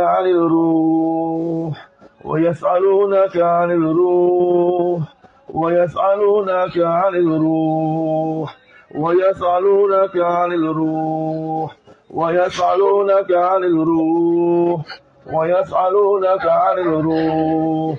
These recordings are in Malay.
عن الروح ويسألونك عن الروح ويسألونك عن الروح ويسألونك عن الروح ويسألونك عن الروح ويسألونك عن الروح.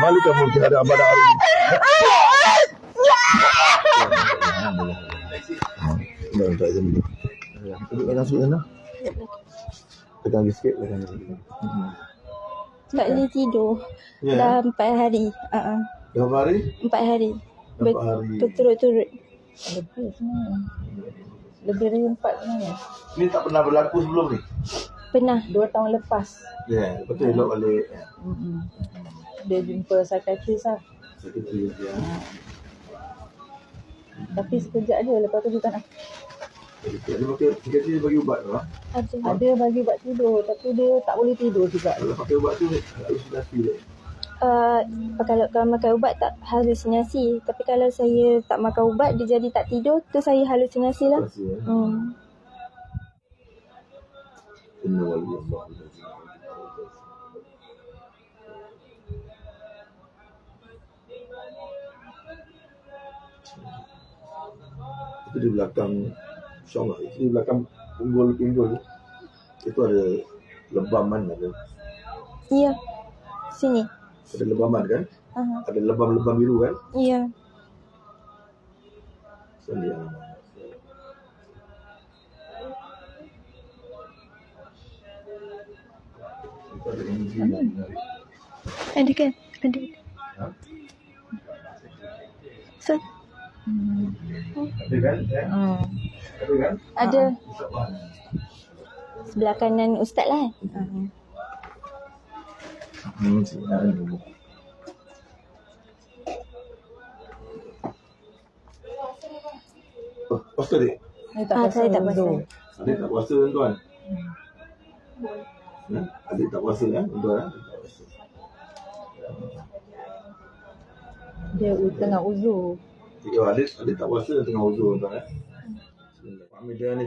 Malika mulki ada abada hari ini Dah, tak dulu. Duduk kat kasut sana. Tekan lagi sikit, tekan lagi sikit. Tak boleh tidur. Ya. Dah empat hari. Uh-uh. Dah berapa hari? Empat hari. Empat hari. Berturut-turut. Lebih sebenarnya. Lebih dari empat sebenarnya. Ni tak pernah berlaku sebelum ni? Pernah. Dua tahun lepas. Ya, yeah, lepas tu elok balik. Ya. Dia jumpa psychiatrist lah. Sekretari dia. Tapi sekejap je. Lepas tu dia tak nak. Dia pakai, dia bagi ubat tu lah. Ada. Ada bagi ubat tidur. Tapi dia tak boleh tidur juga. Kalau pakai ubat tu, halusinasi dia. Uh, kalau, kalau makan ubat tak halusinasi. Tapi kalau saya tak makan ubat, dia jadi tak tidur, tu saya halusinasi lah. Kasih ya. Hmm. Inna Itu di belakang InsyaAllah Itu di belakang pinggul-pinggul Itu ada lebaman ada Ya. Sini. Ada lebaman kan Aha. Ada lebam-lebam biru kan Ya. Itu ada energi yang menarik. Ada kan? Ada. Ha? So, Ada kan? Ya? Hmm. Ada kan? ada InsyaAllah. sebelah kanan ustaz lah. Hmm. Hmm. Oh, puasa tak Ah, saya tak pasal. Adik tak puasa tuan? Ya? Adik tak puasa kan? Tuan kan? Tak puasa. Dia tengah uzur. إيه،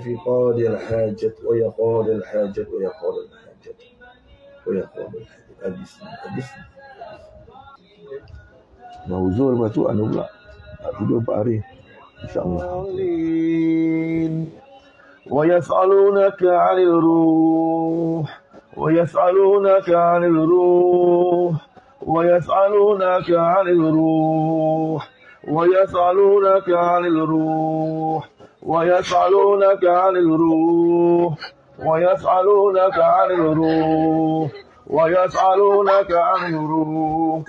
في قاضي الحاجة ويا قاضي الحاجة ويا قاضي الحاجة ويا قاضي الحاجة. موزور ما ويسألونك عن الروح ويسألونك عن الروح ويسألونك عن الروح. ويسألونك عن الروح ويسألونك عن الروح ويسألونك عن الروح ويسألونك عن الروح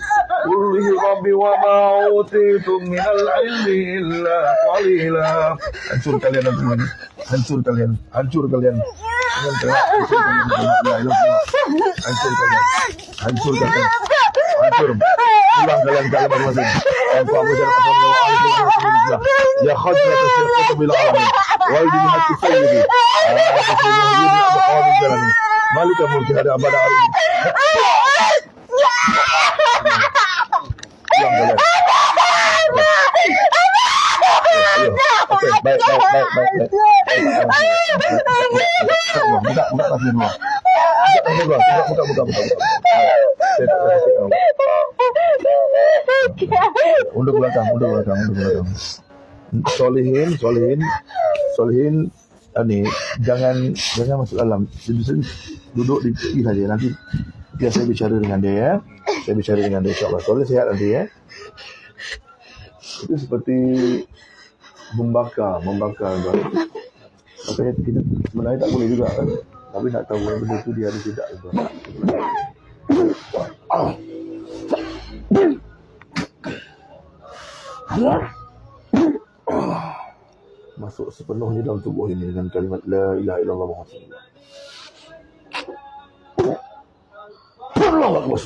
قل ربي وما أوتيتم من العلم إلا قليلا hancur kalian hancur kalian hancur kalian hancur kalian hancur kalian hancur kalian hancur pulang kalian ke alam masing tanpa apa jarak Assalamualaikum Ya khadrat asyirku bil alamin Wal di hati sayyidi Aku semua yuni Abu Qadir Jalani Malika mulki ada abada hari ini Pulang kalian Ayo. Okey, baik, baik, baik, baik, baik. Buka, buka kasih dulu. Buka, buka, buka, buka, buka, buka. Saya tak kasih tahu. Undur belakang, undur belakang, undur belakang. Solihin, solihin, solihin. Ni jangan jangan masuk dalam. Duduk di tepi saja. Nanti biar saya bicara dengan dia ya. Saya bicara dengan dia insyaAllah. Soleh sihat nanti ya. Itu seperti membakar, membakar tuan. Makanya kita sebenarnya tak boleh juga kan. Tapi nak tahu yang benda tu dia ada tidak tuan. Ah. Masuk sepenuhnya dalam tubuh ini dengan kalimat La ilaha illallah Muhammad. Allah Akbar.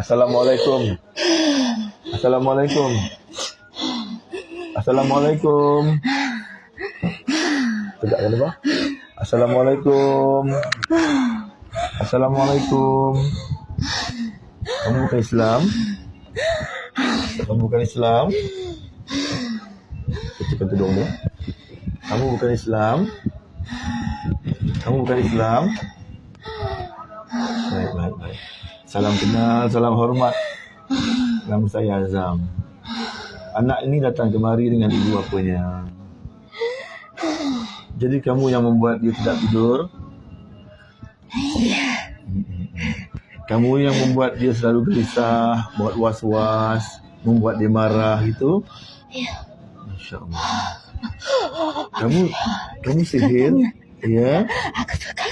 Assalamualaikum. Assalamualaikum. Assalamualaikum. Tegak kan apa? Assalamualaikum. Assalamualaikum. Kamu bukan Islam? Kamu bukan Islam? Kecilkan tudung dia. Kamu bukan Islam? Kamu bukan Islam? Baik, baik, baik. Salam kenal, salam hormat. Nama saya Azam. Anak ini datang kemari dengan ibu bapanya. Jadi kamu yang membuat dia tidak tidur? Kamu yang membuat dia selalu gelisah, buat was-was, membuat dia marah itu? Ya. Masya Allah. Kamu kamu sihir? Ya. Aku suka?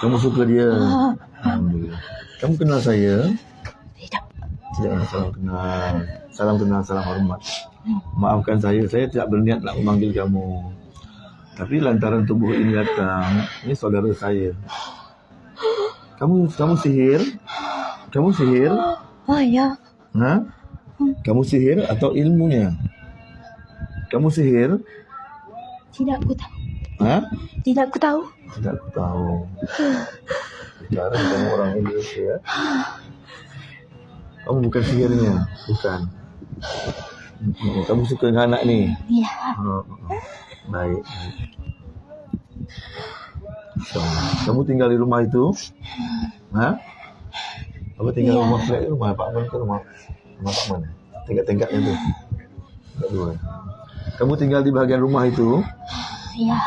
Kamu suka dia? Alhamdulillah. Kamu kenal saya? Tidak. Tidak salam kenal. Salam kenal, salam hormat. Maafkan saya, saya tidak berniat nak memanggil kamu. Tapi lantaran tubuh ini datang, ini saudara saya. Kamu kamu sihir? Kamu sihir? Oh ya. Ha? Kamu sihir atau ilmunya? Kamu sihir? Tidak aku tahu. Ha? Tidak aku tahu. Tidak aku tahu. Bicara kamu orang Indonesia. Kamu bukan sihirnya, bukan. Kamu suka dengan anak ni? Ya. Oh, oh. Baik. InsyaAllah. Kamu tinggal di rumah itu? Ha? Apa tinggal Ya. rumah flat ke rumah apartmen ke rumah rumah apartmen? Tingkat-tingkatnya tu. Tingkat dua. Kamu tinggal di bahagian rumah itu? Ya.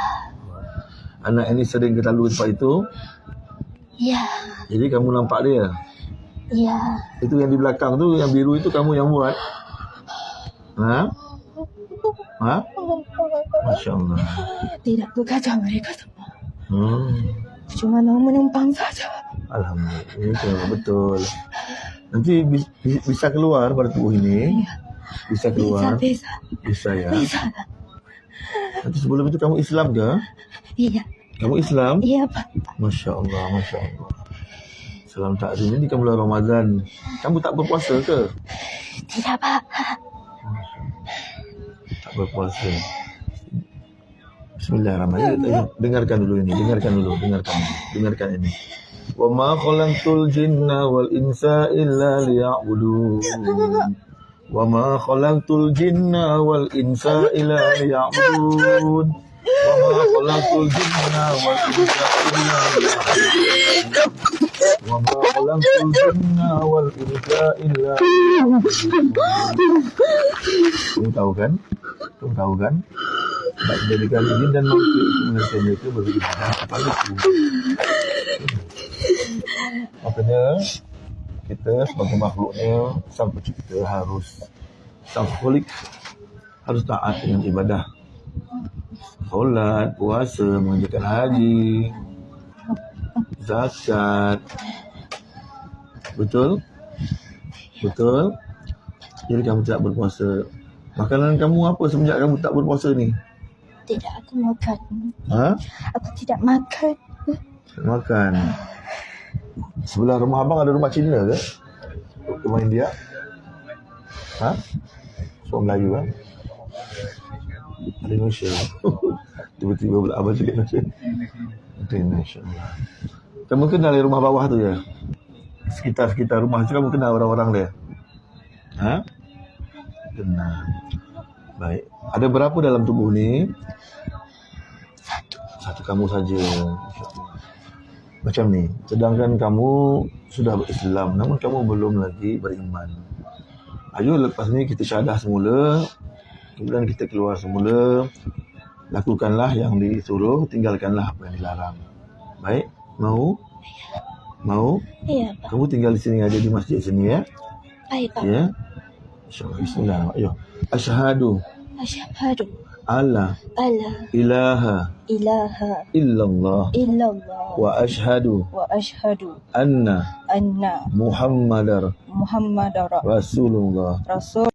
Anak ini sering ke lalu tempat itu? Ya. Jadi kamu nampak dia? Ya. Itu yang di belakang tu, yang biru itu kamu yang buat? Ha? Ha? Masya Allah. Tidak kacau mereka semua. Hmm. Cuma mau menumpang saja. Alhamdulillah. Betul. Nanti bi- bi- bisa keluar pada tubuh ini. Bisa Bisa, keluar. bisa. Bisa ya. Bisa. Nanti sebelum itu kamu Islam ke? Iya. Kamu Islam? Iya, Pak. Masya Allah, Masya Allah. Salam takzim ini kan bulan Ramadan. Kamu tak berpuasa ke? Tidak, Pak. Tak berpuasa. Bismillahirrahmanirrahim. Dengarkan dulu ini, dengarkan dulu, dengarkan. Dengarkan ini. Wa ma khalaqtul jinna wal insa illa liya'budun. Wa ma khalaqtul jinna wal insa illa liya'budun. Wa ma khalaqtul jinna wal insa illa liya'budun. Wa ma khalaqtul jinna wal insa illa liya'budun. Kamu tahu kan? Kamu tahu kan? Tak menjadikan jin dan manusia itu mengerti mereka beribadah kepada aku. Makanya kita sebagai makhluknya sang pencipta harus sang kholik harus taat dengan ibadah. Solat, puasa, mengerjakan haji, zakat. Betul? Betul? Jadi kamu tidak berpuasa. Makanan kamu apa semenjak kamu tak berpuasa ni? Tidak aku makan. Ha? Aku tidak makan. Makan. Sebelah rumah abang ada rumah Cina ke? Rumah India? Ha? Semua Melayu kan? Ada Indonesia. Tiba-tiba pula abang cakap Indonesia. Ada Indonesia. Kamu kenal yang rumah bawah tu ya? Sekitar-sekitar rumah tu kamu kenal orang-orang dia? Ha? Kenal. Baik. Ada berapa dalam tubuh ni? Kamu saja. Macam ni. Sedangkan kamu sudah berislam. Namun kamu belum lagi beriman. Ayo lepas ni kita syahadah semula. Kemudian kita keluar semula. Lakukanlah yang disuruh. Tinggalkanlah apa yang dilarang. Baik? Mau? Mau? Iya, Pak. Kamu tinggal di sini aja di masjid sini ya? Baik, Pak. Ya? InsyaAllah. Bismillah. Ayo. Asyhadu Asyhadu alla alla ilaha. Ilaha. Illallah. Illallah. Wa ashhadu. Wa ashhadu. Anna. Anna. Muhammadar. Muhammadar. Rasulullah. Rasul